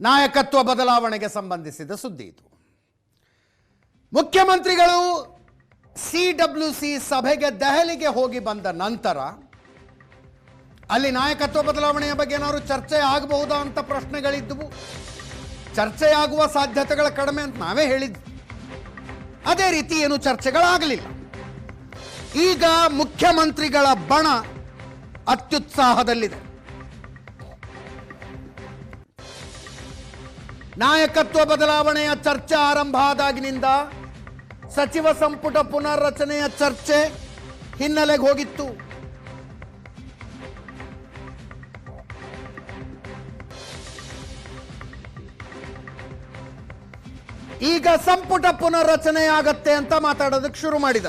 ನಾಯಕತ್ವ ಬದಲಾವಣೆಗೆ ಸಂಬಂಧಿಸಿದ ಸುದ್ದಿ ಇದು. ಮುಖ್ಯಮಂತ್ರಿಗಳು ಸಿ ಡಬ್ಲ್ಯೂ ಸಿ ಸಭೆಗೆ ದೆಹಲಿಗೆ ಹೋಗಿ ಬಂದ ನಂತರ ಅಲ್ಲಿ ನಾಯಕತ್ವ ಬದಲಾವಣೆಯ ಬಗ್ಗೆ ಏನಾದ್ರು ಚರ್ಚೆ ಆಗಬಹುದಾ ಅಂತ ಪ್ರಶ್ನೆಗಳಿದ್ದವು. ಚರ್ಚೆಯಾಗುವ ಸಾಧ್ಯತೆಗಳ ಕಡಿಮೆ ಅಂತ ನಾವೇ ಹೇಳಿದ್ವಿ. ಅದೇ ರೀತಿ ಏನು ಚರ್ಚೆಗಳಾಗಲಿಲ್ಲ. ಈಗ ಮುಖ್ಯಮಂತ್ರಿಗಳ ಬಣ ಅತ್ಯುತ್ಸಾಹದಲ್ಲಿದೆ. ನಾಯಕತ್ವ ಬದಲಾವಣೆಯ ಚರ್ಚೆ ಆರಂಭ ಆದಾಗಿನಿಂದ ಸಚಿವ ಸಂಪುಟ ಪುನರ್ರಚನೆಯ ಚರ್ಚೆ ಹಿನ್ನೆಲೆಗೆ ಹೋಗಿತ್ತು. ಈಗ ಸಂಪುಟ ಪುನರ್ರಚನೆ ಆಗತ್ತೆ ಅಂತ ಮಾತಾಡೋದಕ್ಕೆ ಶುರು ಮಾಡಿದ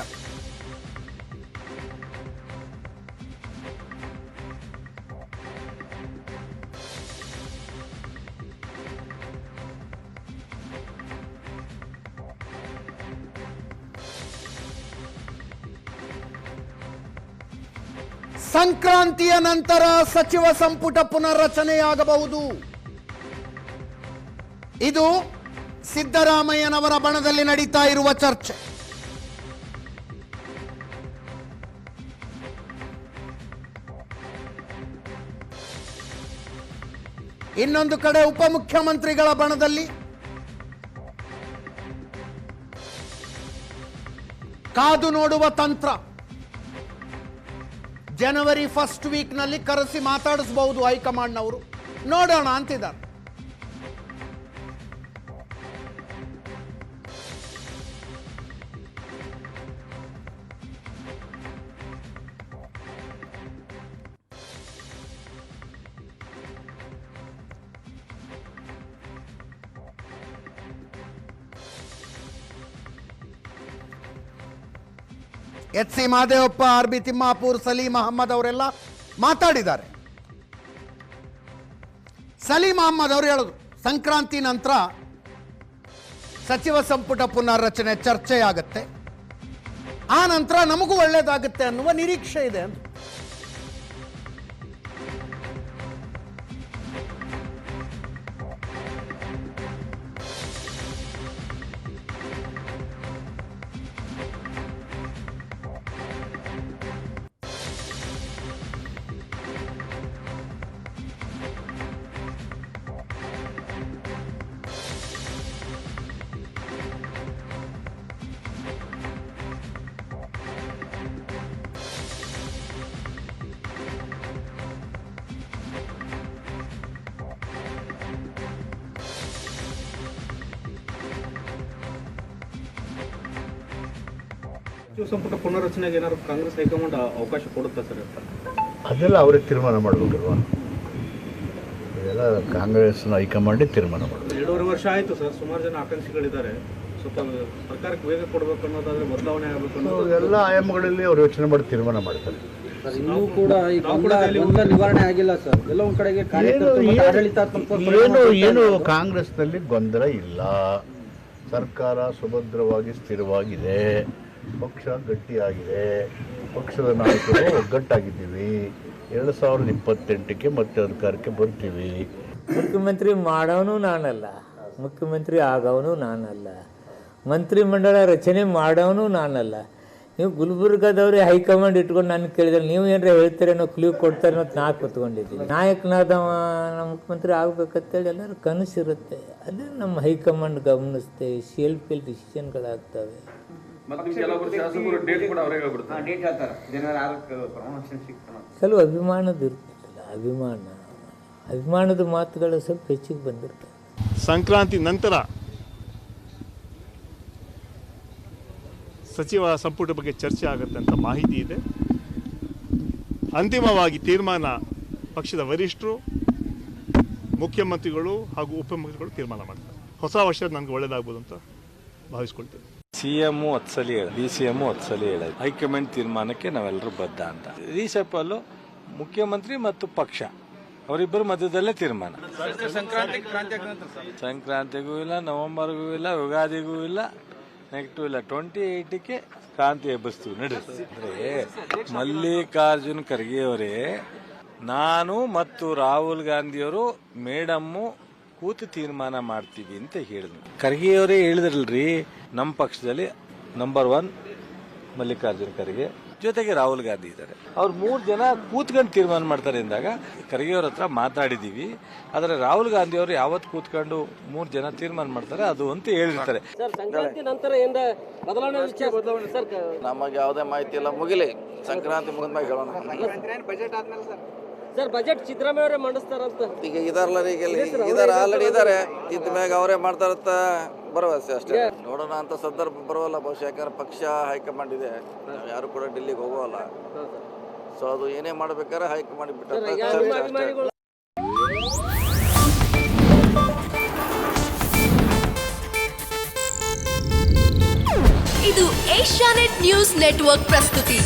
ಸಂಕ್ರಾಂತಿಯ ನಂತರ ಸಚಿವ ಸಂಪುಟ ಪುನರ್ರಚನೆಯಾಗಬಹುದು. ಇದು ಸಿದ್ದರಾಮಯ್ಯನವರ ಬಣದಲ್ಲಿ ನಡೀತಾ ಇರುವ ಚರ್ಚೆ. ಇನ್ನೊಂದು ಕಡೆ ಉಪಮುಖ್ಯಮಂತ್ರಿಗಳ ಬಣದಲ್ಲಿ ಕಾದು ನೋಡುವ ತಂತ್ರ. ಜನವರಿ ಫಸ್ಟ್ ವೀಕ್ನಲ್ಲಿ ಕರೆಸಿ ಮಾತಾಡಿಸಬಹುದು ಹೈಕಮಾಂಡ್ನವರು. ನೋಡೋಣ ಅಂತಿದ್ದಾರೆ. H C Mahadevappa, R B Thimmapur Saleem Ahmed ಅವರೆಲ್ಲ ಮಾತಾಡಿದ್ದಾರೆ. ಸಲೀಂ ಅಹಮ್ಮದ್ ಅವರು ಹೇಳೋದು, ಸಂಕ್ರಾಂತಿ ನಂತರ ಸಚಿವ ಸಂಪುಟ ಪುನರ್ರಚನೆ ಚರ್ಚೆಯಾಗತ್ತೆ. ಆ ನಂತರ ನಮಗೂ ಒಳ್ಳೇದಾಗುತ್ತೆ ಅನ್ನುವ ನಿರೀಕ್ಷೆ ಇದೆ ಅಂತ. ಸಚಿವ ಸಂಪುಟ ಪುನರ್ರಚನೆಗೆ ಏನಾದ್ರು ಕಾಂಗ್ರೆಸ್ ಹೈಕಮಾಂಡ್ ಅವಕಾಶ ಕೊಡುತ್ತಾ ಸರ್? ಅದೆಲ್ಲ ಅವರೇ ತೀರ್ಮಾನ ಮಾಡಬೇಕಲ್ವಾ? ಇದೆಲ್ಲ ಕಾಂಗ್ರೆಸ್ನ ಹೈಕಮಾಂಡೇ ತೀರ್ಮಾನ ಮಾಡಬೇಕು. ಎರಡೂವರೆ ವರ್ಷ ಆಯ್ತು ಸರ್ ಸುಮಾರು ಜನ ಆಕಾಂಕ್ಷಿಗಳಿದ್ದಾರೆ. ಸ್ವಲ್ಪ ಸರ್ಕಾರಕ್ಕೆ ವೇಗ ಕೊಡಬೇಕು ಅನ್ನೋದಾದ್ರೆ ಬದಲಾವಣೆ ಆಗಬೇಕು ಅನ್ನೋದು ಎಲ್ಲ ಆಯಾಮಗಳಲ್ಲಿ ಅವ್ರು ಯೋಚನೆ ಮಾಡಿ ತೀರ್ಮಾನ ಮಾಡ್ತಾರೆ. ಸರ್ ಇನ್ನೂ ಕೂಡ ಈ ಗೊಂದಲ ಗೊಂದಲ ನಿವಾರಣೆ ಆಗಿಲ್ಲ ಸರ್. ಎಲ್ಲ ಒಂದ್ ಕಡೆಗೆ ಕಾರ್ಯಕರ್ತರು ಮತ್ತು ಆಡಳಿತಾತ್ಮಕ ಏನು ಏನು ಕಾಂಗ್ರೆಸ್ನಲ್ಲಿ ಗೊಂದಲ ಇಲ್ಲ. ಸರ್ಕಾರ ಸುಭದ್ರವಾಗಿ ಸ್ಥಿರವಾಗಿದೆ. ಪಕ್ಷ ಗಟ್ಟಿಯಾಗಿದೆ. ಪಕ್ಷದ ನಾಯಕರು ಒಗ್ಗಟ್ಟಾಗಿದ್ದೀವಿ. ಎರಡು ಸಾವಿರದ ಇಪ್ಪತ್ತೆಂಟಕ್ಕೆ ಮತ್ತೆ ಅಧಿಕಾರಕ್ಕೆ ಬರ್ತೀವಿ. ಮುಖ್ಯಮಂತ್ರಿ ಮಾಡೋನು ನಾನಲ್ಲ. ಮುಖ್ಯಮಂತ್ರಿ ಆಗೋನು ನಾನಲ್ಲ. ಮಂತ್ರಿಮಂಡಲ ರಚನೆ ಮಾಡೋನು ನಾನಲ್ಲ. ನೀವು ಗುಲ್ಬರ್ಗದವ್ರೆ ಹೈಕಮಾಂಡ್ ಇಟ್ಕೊಂಡು ನಾನು ಕೇಳಿದ್ರೆ ನೀವು ಏನಾರ ಹೇಳ್ತೀರೇನೋ ಕ್ಲೀವ್ ಕೊಡ್ತಾರೆ ಅನ್ನೋದು ನಾ ಕೂತ್ಕೊಂಡಿದ್ದೀನಿ. ನಾಯಕನಾದವ ನಮ್ಮ ಮುಖ್ಯಮಂತ್ರಿ ಆಗ್ಬೇಕಂತೇಳಿ ಎಲ್ಲರೂ ಕನಸಿರುತ್ತೆ. ಅದೇ ನಮ್ಮ ಹೈಕಮಾಂಡ್ ಗಮನಿಸುತ್ತೆ ಸಿ ಡಿಸಿಷನ್ಗಳಾಗ್ತವೆ ಪಿ ಹೇಳ್ತಾರೆ ಪ್ರಮಾಣ ಸಿಗ್ತಾನೆ ಕೆಲವು ಅಭಿಮಾನದ ಇರ್ತದಲ್ಲ ಅಭಿಮಾನ. ಅಭಿಮಾನದ ಮಾತುಗಳು ಸ್ವಲ್ಪ ಹೆಚ್ಚಿಗೆ ಬಂದಿರ್ತವೆ. ಸಂಕ್ರಾಂತಿ ನಂತರ ಸಚಿವ ಸಂಪುಟ ಬಗ್ಗೆ ಚರ್ಚೆ ಆಗುತ್ತೆ ಅಂತ ಮಾಹಿತಿ ಇದೆ. ಅಂತಿಮವಾಗಿ ತೀರ್ಮಾನ ಪಕ್ಷದ ವರಿಷ್ಠರು ಮುಖ್ಯಮಂತ್ರಿಗಳು ಹಾಗೂ ಉಪಮುಖ್ಯಮಂತ್ರಿಗಳು ತೀರ್ಮಾನ ಮಾಡ್ತಾರೆ. ಹೊಸ ವರ್ಷ ನನಗೆ ಒಳ್ಳೆಯದಾಗ್ಬೋದು ಅಂತ ಭಾವಿಸ್ಕೊಳ್ತೇನೆ. ಸಿಎಂ ಹತ್ತು ಸಲ ಹೇಳ ಡಿ ಸಿ ಎಂ ಹತ್ತು ಸಲ ಹೇಳ. ಹೈಕಮಾಂಡ್ ತೀರ್ಮಾನಕ್ಕೆ ನಾವೆಲ್ಲರೂ ಬದ್ಧ ಅಂತ. ರೀಸೆಪಲ್ಲು ಮುಖ್ಯಮಂತ್ರಿ ಮತ್ತು ಪಕ್ಷ, ಅವರಿಬ್ಬರ ಮಧ್ಯದಲ್ಲೇ ತೀರ್ಮಾನ. ಸಂಕ್ರಾಂತಿಗೂ ಇಲ್ಲ, ನವೆಂಬರ್ಗೂ ಇಲ್ಲ, ಯುಗಾದಿಗೂ ಇಲ್ಲ, ನೆಕ್ಸ್ಟ್ ಇಲ್ಲ. ಟ್ವೆಂಟಿ ಏಯ್ಟಿಗೆ ಕ್ರಾಂತಿ ಎಬ್ಬಿಸ್ತೀವಿ ನಡೀರಿ. ಅಂದ್ರೆ ಮಲ್ಲಿಕಾರ್ಜುನ್ ಖರ್ಗೆ ಅವರೇ, ನಾನು ಮತ್ತು ರಾಹುಲ್ ಗಾಂಧಿಯವರು ಮೇಡಮ್ಮು ಕೂತು ತೀರ್ಮಾನ ಮಾಡ್ತೀವಿ ಅಂತ ಹೇಳಿದ್ರು ಖರ್ಗೆಯವರೇ ಹೇಳಿದ್ರಲ್ರಿ ನಮ್ಮ ಪಕ್ಷದಲ್ಲಿ ನಂಬರ್ ಒನ್ ಮಲ್ಲಿಕಾರ್ಜುನ ಖರ್ಗೆ. ಜೊತೆಗೆ ರಾಹುಲ್ ಗಾಂಧಿ ಇದ್ದಾರೆ. ಅವ್ರು ಮೂರು ಜನ ಕೂತ್ಕೊಂಡು ತೀರ್ಮಾನ ಮಾಡ್ತಾರೆ ಅಂದಾಗ ಖರ್ಗೆ ಅವ್ರ ಹತ್ರ ಮಾತಾಡಿದೀವಿ. ಆದರೆ ರಾಹುಲ್ ಗಾಂಧಿ ಅವರು ಯಾವತ್ತು ಕೂತ್ಕೊಂಡು ಮೂರು ಜನ ತೀರ್ಮಾನ ಮಾಡ್ತಾರೆ ಅದು ಅಂತ ಹೇಳಿರ್ತಾರೆ. ಸರ್ ಸಂಕ್ರಾಂತಿ ನಂತರ ಏನ ಬದಲಾವಣೆ ವಿಚಾರ ಬದಲಾವಣೆ? ಸರ್ ನಮಗೆ ಯಾವುದೇ ಮಾಹಿತಿ ಇಲ್ಲ. ಮುಗಿಲಿ. ಸಂಕ್ರಾಂತಿ ಮುಗಿದ ಮ್ಯಾಗ ಹೇಳೋಣ ಸರ್ ಬಜೆಟ್ ಸಿದ್ದರಾಮಯ್ಯ ಅವರೇ ಮಂಡಿಸ್ತಾರಂತ. ಈಗ ಇದಾರಲ್ಲ ಈಗ ಇದಾರೆ ಆಲ್ರೆಡಿ ಇದಾರೆ. ಇದ್ದ ಮ್ಯಾಗ ಅವರೇ ಮಾಡ್ತಾರಂತ ಭರವಸೆ ಅಷ್ಟೇ. ನೋಡೋಣ ಅಂತ ಸಂದರ್ಭ ಬರೋಲ್ಲ ಬಹುಶಃ ಯಾಕಂದ್ರೆ ಪಕ್ಷ ಹೈಕಮಾಂಡ್ ಇದೆ. ನಾವು ಯಾರು ಕೂಡ ಡೆಲ್ಲಿಗೆ ಹೋಗೋಲ್ಲ ಸೊ ಅದು ಏನೇ ಮಾಡ್ಬೇಕಾದ್ರೆ ಹೈಕಮಾಂಡ್ ಬಿಟ್ಟ ಇದು ಏಷ್ಯಾನೆಟ್ ನ್ಯೂಸ್ ನೆಟ್ವರ್ಕ್ ಪ್ರಸ್ತುತಿ.